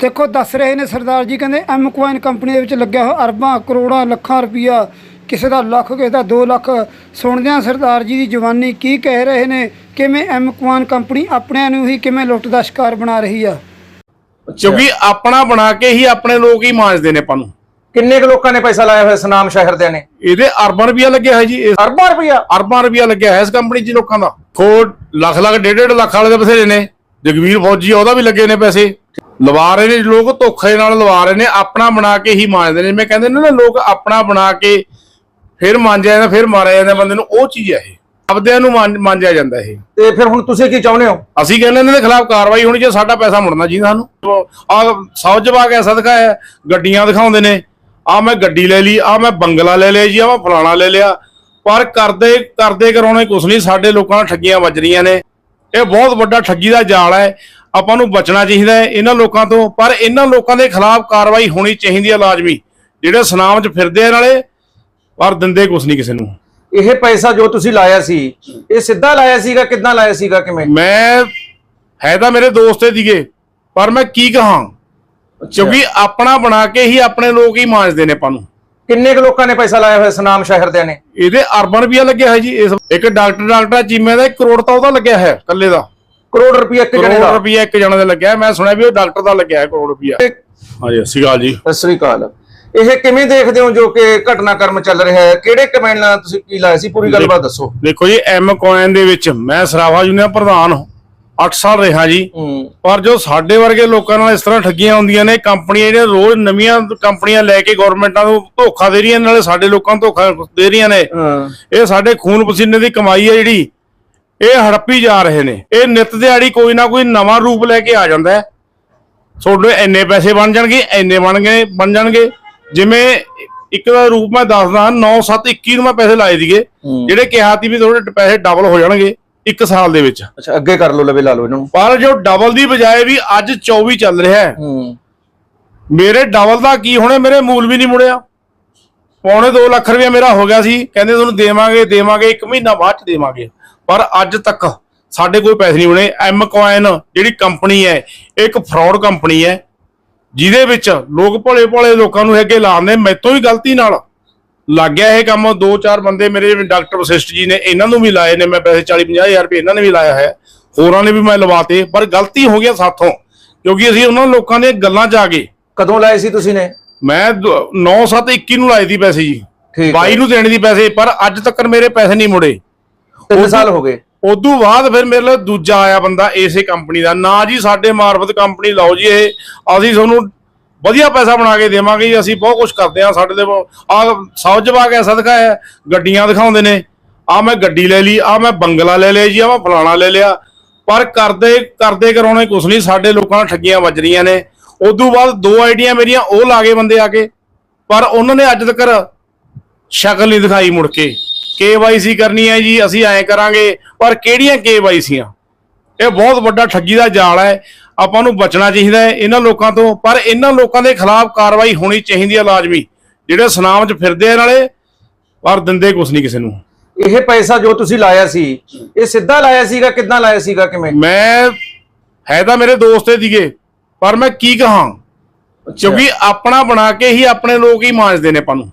ਦੇਖੋ ਦੱਸ ਰਹੇ ਨੇ ਸਰਦਾਰ ਜੀ ਕਹਿੰਦੇ ਐਮ ਕੁਆਇਨ ਕੰਪਨੀ ਦੇ ਵਿੱਚ ਲੱਗਿਆ ਹੋਇਆ ਅਰਬਾਂ ਕਰੋੜਾਂ ਲੱਖਾਂ ਰੁਪਈਆ। ਕਿਸੇ ਦਾ ਲੱਖ ਕਿਸੇ ਦਾ 2 ਲੱਖ। ਸੁਣਦੇ ਹਾਂ ਸਰਦਾਰ ਜੀ ਦੀ ਜਵਾਨੀ ਕੀ ਕਹਿ ਰਹੇ ਨੇ? ਕਿਵੇਂ ਐਮ ਕੁਆਇਨ ਕੰਪਨੀ ਆਪਣਿਆਂ ਨੂੰ ਹੀ ਕਿਵੇਂ ਲੁੱਟ ਦਾ ਸ਼ਿਕਾਰ ਬਣਾ ਰਹੀ ਆ? ਕਿਉਂਕਿ ਆਪਣਾ ਬਣਾ ਕੇ ਹੀ ਆਪਣੇ ਲੋਕ ਹੀ ਮਾਂਜਦੇ ਨੇ ਆਪਾਂ ਨੂੰ। ਕਿੰਨੇ ਕੁ ਲੋਕਾਂ ਨੇ ਪੈਸਾ ਲਾਇਆ ਹੋਇਆ ਸਨਾਮ ਸ਼ਹਿਰ ਦੇ ਨੇ? ਇਹਦੇ ਅਰਬਾਂ ਰੁਪਿਆ ਲੱਗਿਆ ਹੈ ਜੀ ਅਰਬਾਂ ਰੁਪਇਆ ਅਰਬਾਂ ਰੁਪਿਆ ਲੱਗਿਆ ਹੈ ਇਸ ਕੰਪਨੀ 'ਚ ਲੋਕਾਂ ਦਾ। ਕੋਡ ਲੱਖ ਲੱਖ ਡੇਢ ਡੇਢ ਲੱਖ ਵਾਲੇ ਦੇ ਬਥੇਰੇ ਨੇ। ਜਗਵੀਰ ਫੌਜੀ ਆ, ਉਹਦਾ ਵੀ ਲੱਗੇ ਨੇ ਪੈਸੇ। ਲਵਾ ਰਹੇ ਨੇ ਲੋਕ ਧੋਖੇ ਨਾਲ ਲਵਾ ਰਹੇ ਨੇ ਆਪਣਾ ਬਣਾ ਕੇ ਹੀ ਮਾਂਜਦੇ ਨੇ। ਮੈਂ ਕਹਿੰਦੇ ਨੇ ਨਾ ਲੋਕ ਆਪਣਾ ਬਣਾ ਕੇ ਫਿਰ ਮਾਂਜਿਆ ਜਾਂਦਾ ਫਿਰ ਮਾਰਿਆ ਜਾਂਦਾ ਬੰਦੇ ਨੂੰ ਉਹ ਚੀਜ਼ ਹੈ ਇਹ। ਆਪਦਿਆਂ ਨੂੰ ਮਾਂਜ- ਮਾਂਜਿਆ ਜਾਂਦਾ ਇਹ। ਤੇ ਫਿਰ ਹੁਣ ਤੁਸੀਂ ਕੀ ਚਾਹੁੰਦੇ ਹੋ? ਅਸੀਂ ਕਹਿੰਦੇ ਇਹਨਾਂ ਦੇ ਖਿਲਾਫ ਕਾਰਵਾਈ ਹੋਣੀ ਜੇ ਸਾਡਾ ਪੈਸਾ ਮੁੜਨਾ ਚਾਹੀਦਾ ਸਾਨੂੰ। ਆ ਸੌਜ ਜਵਾ ਕੇ ਸਦਕਾ ਹੈ ਗੱਡੀਆਂ ਦਿਖਾਉਂਦੇ ਨੇ। ਆ ਮੈਂ ਗੱਡੀ ਲੈ ਲਈ ਆ ਮੈਂ ਬੰਗਲਾ ਲੈ ਲਿਆ ਜੀ ਆ ਮੈਂ ਫਲਾਣਾ ਲੈ ਲਿਆ। ਪਰ ਕਰਦੇ ਕਰਦੇ ਕਰਾਉਣੇ ਕੁਛ ਨਹੀਂ ਸਾਡੇ ਲੋਕਾਂ ਨਾਲ ਠੱਗੀਆਂ ਵੱਜ ਰਹੀਆਂ ਨੇ। ਇਹ ਬਹੁਤ ਵੱਡਾ ਠੱਗੀ ਦਾ ਜਾਲ ਹੈ। ਆਪਾਂ ਨੂੰ ਬਚਣਾ ਚਾਹੀਦਾ ਹੈ ਇਹਨਾਂ ਲੋਕਾਂ ਤੋਂ ਪਰ ਇਹਨਾਂ ਲੋਕਾਂ ਦੇ ਖਿਲਾਫ ਕਾਰਵਾਈ ਹੋਣੀ ਚਾਹੀਦੀ ਹੈ ਲਾਜ਼ਮੀ। ਜਿਹੜੇ ਸੁਨਾਮ 'ਚ ਫਿਰਦੇ ਆ ਨਾਲੇ ਪਰ ਦਿੰਦੇ ਕੁਛ ਨਹੀਂ ਕਿਸੇ ਨੂੰ। ਇਹ ਪੈਸਾ ਜੋ ਤੁਸੀਂ ਲਾਇਆ ਸੀ ਇਹ ਸਿੱਧਾ ਲਾਇਆ ਸੀਗਾ ਕਿੱਦਾਂ ਲਾਇਆ ਸੀਗਾ ਕਿਵੇਂ? ਮੈਂ ਹੈ ਤਾਂ ਮੇਰੇ ਦੋਸਤੇ ਦੀਗੇ ਪਰ ਮੈਂ ਕੀ ਕਹਾਂ? ਕਿਉਂਕਿ ਆਪਣਾ ਬਣਾ ਕੇ ਹੀ ਆਪਣੇ ਲੋਕ ਹੀ ਮਾਂਜਦੇ ਨੇ ਆਪਾਂ ਨੂੰ। ਕਿੰਨੇ ਕੁ ਲੋਕਾਂ ਨੇ ਪੈਸਾ ਲਾਇਆ ਹੋਇਆ ਸਨਾਮ ਸ਼ਹਿਰ ਦੇ ਨੇ? ਇਹਦੇ ਅਰਬਨ ਰੁਪਿਆ ਲੱਗਿਆ ਹੈ ਜੀ ਇਸ ਇੱਕ ਡਾਕਟਰ ਡਾਕਟਰ ਚੀਮੇ ਦਾ 1 ਕਰੋੜ ਤਾਂ ਉਹਦਾ ਲੱਗਿਆ ਹੈ ਇਕੱਲੇ ਦਾ। ਕਰੋੜ ਰੁਪਇਆ ਇੱਕ ਜਣੇ ਕਰੋੜ ਦਾ ਇੱਕ ਜਣੇ ਦਾ ਲੱਗਿਆ। ਮੈਂ ਸੁਣਿਆ ਵੀ ਉਹ ਡਾਕਟਰ ਦਾ ਲੱਗਿਆ ਹੈ ਕਰੋੜ ਰੁਪਿਆ ਹਾਂਜੀ ਸਤਿ ਸ਼੍ਰੀ ਅਕਾਲ ਜੀ। ਸਤਿ ਸ੍ਰੀ ਅਕਾਲ। ਇਹ ਕਿਵੇਂ ਦੇਖਦੇ ਹੋ ਜੋ ਕਿ ਘਟਨਾਕ੍ਰਮ ਚੱਲ ਰਿਹਾ ਹੈ? ਕਿਹੜੇ ਕਮੈਂਟ ਨਾਲ ਤੁਸੀਂ ਕੀ ਲਾਇਆ ਸੀ? ਪੂਰੀ ਗੱਲਬਾਤ ਦੱਸੋ। ਦੇਖੋ ਜੀ ਐਮ ਕੋਇਨ ਦੇ ਵਿੱਚ ਮੈਂ ਸਰਾਵਾ ਯੂਨੀਅਨ ਪ੍ਰਧਾਨ 8 ਸਾਲ ਰਿਹਾ ਜੀ। ਹੂੰ। ਪਰ ਜੋ ਸਾਡੇ ਵਰਗੇ ਲੋਕਾਂ ਨਾਲ ਇਸ ਤਰ੍ਹਾਂ ਠੱਗੀਆਂ ਹੁੰਦੀਆਂ ਨੇ ਕੰਪਨੀਆਂ ਜਿਹੜੀਆਂ ਰੋਜ਼ ਨਵੀਆਂ ਕੰਪਨੀਆਂ ਲੈ ਕੇ ਗਵਰਨਮੈਂਟਾਂ ਨੂੰ ਧੋਖਾ ਦੇ ਰਹੀਆਂ ਨਾਲੇ ਸਾਡੇ ਲੋਕਾਂ ਨੂੰ ਧੋਖਾ ਦੇ ਰਹੀਆਂ ਨੇ। ਹਾਂ। ਇਹ ਸਾਡੇ ਖੂਨ ਪਸੀਨੇ ਦੀ ਕਮਾਈ ਹੈ ਜਿਹੜੀ। ਇਹ ਹੜੱਪੀ ਜਾ ਰਹੇ ਨੇ। ਇਹ ਨਿਤ ਦਿਹਾੜੀ ਕੋਈ ਨਾ ਕੋਈ ਨਵਾਂ ਰੂਪ ਲੈ ਕੇ ਆ ਜਾਂਦਾ ਹੈ। ਤੁਹਾਡੇ ਇੰਨੇ ਪੈਸੇ ਬਣ ਜਾਣਗੇ ਇੰਨੇ ਬਣ ਗਏ ਬਣ ਜਾਣਗੇ। ਜਿਵੇਂ ਇੱਕ ਦਾ ਰੂਪ ਮੈਂ ਦੱਸਦਾ 9 7 21 ਨੂੰ ਮੈਂ ਪੈਸੇ ਲਾਏ ਦੀਗੇ ਹੂੰ। ਜਿਹੜੇ ਕਿਹਾ ਸੀ ਵੀ ਤੁਹਾਡੇ ਪੈਸੇ ਡਬਲ ਹੋ ਜਾਣਗੇ ਇੱਕ ਸਾਲ ਦੇ ਵਿੱਚ। ਅੱਛਾ ਅੱਗੇ ਕਰ ਲਓ ਲਵੇ ਲਾ ਲਓ ਇਹਨਾਂ। ਨੂੰ ਪਰ ਜੋ ਡਬਲ ਦੀ ਬਜਾਏ ਵੀ ਅੱਜ 24 ਚੱਲ ਰਿਹਾ ਹੂੰ। ਮੇਰੇ ਡਬਲ ਦਾ ਕੀ ਹੋਣੇ ਮੇਰੇ ਮੂਲ ਵੀ ਨਹੀਂ ਮੁੜਿਆ। ਪੌਣੇ 2 ਲੱਖ ਰੁਪਇਆ ਮੇਰਾ ਹੋ ਗਿਆ ਸੀ। ਕਹਿੰਦੇ ਤੁਹਾਨੂੰ ਦੇਵਾਂਗੇ ਦੇਵਾਂਗੇ, ਇੱਕ ਮਹੀਨਾ ਬਾਅਦ ਚ ਦੇਵਾਂਗੇ। ਪਰ ਅੱਜ ਤੱਕ ਸਾਡੇ ਕੋਈ ਪੈਸੇ ਨਹੀਂ ਬਣੇ। ਐਮ ਕੋਇਨ ਜਿਹੜੀ ਕੰਪਨੀ ਹੈ, ਇੱਕ ਫਰਾਡ ਕੰਪਨੀ ਹੈ, ਜਿਹਦੇ ਵਿੱਚ ਲੋਕ ਭੋਲੇ ਭੋਲੇ ਲੋਕਾਂ ਨੂੰ ਅੱਗੇ ਲਾਉਂਦੇ ਮੈਤੋਂ ਵੀ ਗਲਤੀ ਨਾਲ ਲੱਗ ਗਿਆ ਇਹ ਕੰਮ। ਦੋ ਚਾਰ ਬੰਦੇ ਮੇਰੇ ਜਿਵੇਂ ਡਾਕਟਰ ਵਸਿਸ਼ਟ ਜੀ ਨੇ, ਇਹਨਾਂ ਨੂੰ ਵੀ ਲਾਏ ਨੇ। ਮੈਂ ਪੈਸੇ 40 50 ਹਜ਼ਾਰ ਰੁਪਏ ਇਹਨਾਂ ਨੇ ਵੀ ਲਾਇਆ ਹੈ। ਹੋਰਾਂ ਨੇ ਵੀ ਮੈਂ ਲਵਾਤੇ, ਪਰ ਗਲਤੀ ਹੋ ਗਿਆ ਸਾਥੋਂ। ਕਿਉਂਕਿ ਅਸੀਂ ਉਹਨਾਂ ਲੋਕਾਂ ਦੇ ਗੱਲਾਂ 'ਚ ਆ ਗਏ। ਕਦੋਂ ਲਾਏ ਸੀ ਤੁਸੀਂ ਨੇ? ਮੈਂ 9 7 21 ਨੂੰ ਲਾਏ ਦੀ ਪੈਸੇ ਜੀ। ਠੀਕ ਹੈ। 22 ਨੂੰ ਦੇਣੇ ਦੀ ਪੈਸੇ ਪਰ ਅੱਜ ਤੱਕ ਮੇਰੇ ਪੈਸੇ ਨਹੀਂ ਮੁੜੇ। ਤਿੰਨ ਸਾਲ ਹੋ ਗਏ। ਉਦੋਂ ਬਾਅਦ ਫਿਰ ਮੇਰੇ ਲਈ ਦੂਜਾ ਆਇਆ ਬੰਦਾ ਇਸੇ ਕੰਪਨੀ ਦਾ। ਨਾ ਜੀ ਸਾਡੇ ਮਾਰਫਤ ਕੰਪਨੀ ਲਾਓ ਜੀ ਇਹ। ਅਸੀਂ ਤੁਹਾਨੂੰ ਵਧੀਆ ਪੈਸਾ ਬਣਾ ਕੇ ਦੇਵਾਂਗੇ ਜੀ ਅਸੀਂ ਬਹੁਤ ਕੁਝ ਕਰਦੇ ਆ ਸਾਡੇ ਦੇ ਆ ਸੌਜ ਜਵਾ ਕੇ ਸਦਕਾ ਹੈ ਗੱਡੀਆਂ ਦਿਖਾਉਂਦੇ ਨੇ। ਆ ਮੈਂ ਗੱਡੀ ਲੈ ਲਈ ਆ ਮੈਂ ਬੰਗਲਾ ਲੈ ਲਿਆ ਜੀ ਆ ਮੈਂ ਫਲਾਣਾ ਲੈ ਲਿਆ। ਪਰ ਕਰਦੇ ਕਰਦੇ ਕਰਾਉਣੇ ਕੁਛ ਨਹੀਂ ਸਾਡੇ ਲੋਕਾਂ ਨਾਲ ਠੱਗੀਆਂ ਵੱਜ ਰਹੀਆਂ ਨੇ। ਉਦੋਂ ਬਾਅਦ ਦੋ ਆਈਡੀਆਂ ਮੇਰੀਆਂ ਉਹ ਲਾ ਗਏ ਬੰਦੇ ਆ ਕੇ। ਪਰ ਉਹਨਾਂ ਨੇ ਅੱਜ ਤੱਕ ਸ਼ਕਲ ਨਹੀਂ ਦਿਖਾਈ ਮੁੜ ਕੇ। ਕੇਵਾਈਸੀ ਕਰਨੀ ਹੈ ਜੀ ਅਸੀਂ ਐਂ ਕਰਾਂਗੇ। ਪਰ ਕਿਹੜੀਆਂ ਕੇਵਾਈਸੀਆਂ ਇਹ ਬਹੁਤ ਵੱਡਾ ਠੱਗੀ ਦਾ ਜਾਲ ਹੈ। ਆਪਾਂ ਨੂੰ ਬਚਣਾ ਚਾਹੀਦਾ ਹੈ ਇਹਨਾਂ ਲੋਕਾਂ ਤੋਂ। ਪਰ ਇਹਨਾਂ ਲੋਕਾਂ ਦੇ ਖਿਲਾਫ ਕਾਰਵਾਈ ਹੋਣੀ ਚਾਹੀਦੀ ਹੈ ਲਾਜ਼ਮੀ। ਜਿਹੜੇ ਸੁਨਾਮ 'ਚ ਫਿਰਦੇ ਆ ਨਾਲੇ ਪਰ ਦਿੰਦੇ ਕੁਛ ਨਹੀਂ ਕਿਸੇ ਨੂੰ। ਇਹ ਪੈਸਾ ਜੋ ਤੁਸੀਂ ਲਾਇਆ ਸੀ ਇਹ ਸਿੱਧਾ ਲਾਇਆ ਸੀਗਾ ਕਿੱਦਾਂ ਲਾਇਆ ਸੀਗਾ ਕਿਵੇਂ? ਮੈਂ ਹੈ ਤਾਂ ਮੇਰੇ ਦੋਸਤੇ ਦੀਗੇ। ਪਰ ਮੈਂ ਕੀ ਕਹਾਂ? ਕਿਉਂਕਿ ਆਪਣਾ ਬਣਾ ਕੇ ਹੀ ਆਪਣੇ ਲੋਕ ਹੀ ਮਾਂਜਦੇ ਨੇ ਆਪਾਂ ਨੂੰ।